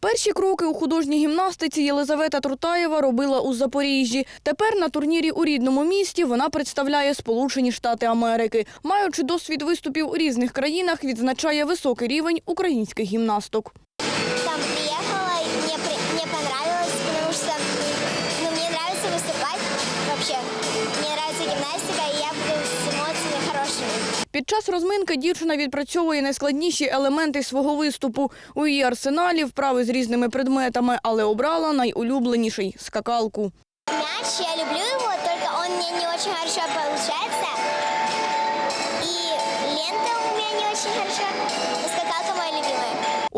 Перші кроки у художній гімнастиці Єлизавета Трутаєва робила у Запоріжжі. Тепер на турнірі у рідному місті вона представляє Сполучені Штати Америки. Маючи досвід виступів у різних країнах, відзначає високий рівень українських гімнасток. Під час розминки дівчина відпрацьовує найскладніші елементи свого виступу. У її арсеналі вправи з різними предметами, але обрала найулюбленіший скакалку. Мяч, я люблю його, тільки він мені не дуже добре виходить. І лента у мене не дуже хорошо.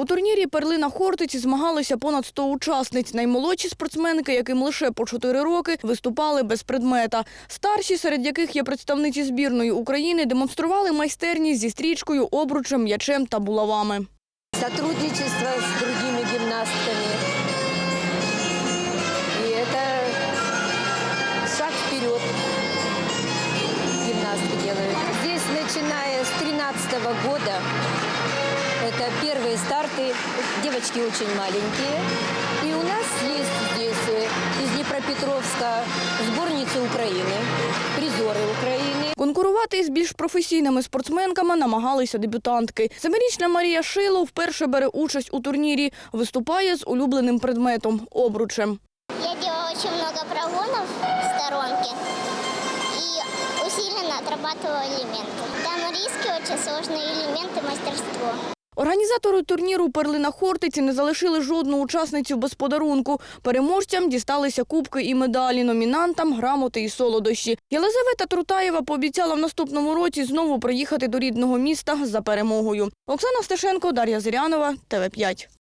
У турнірі перлина Хортиці змагалися понад 100 учасниць. Наймолодші спортсменки, яким лише по 4 роки, виступали без предмета. Старші, серед яких є представниці збірної України, демонстрували майстерність зі стрічкою, обручем, м'ячем та булавами. сотрудничество с другими гимнастками. И это шаг вперед гимнастки делают. Здесь, начиная с 2013 года, это первые старты. Девочки очень маленькие. И у нас есть здесь э, из Днепропетровска сборницы Украины, призоры Украины. Конкурувати із більш професійними спортсменками намагалися дебютантки. Семирічна Марія Шило вперше бере участь у турнірі. Виступає з улюбленим предметом обручем. Я делала очень много прогонов в сторонке и усиленно отрабатывала элементы. Там риски, очень сложные элементы, мастерство. Організатори турніру Перлина Хортиці не залишили жодну учасницю без подарунку. Переможцям дісталися кубки і медалі, номінантам грамоти і солодощі. Єлизавета Трутаєва пообіцяла в наступному році знову приїхати до рідного міста за перемогою. Оксана Стешенко, Дар'я Зирянова, ТВ 5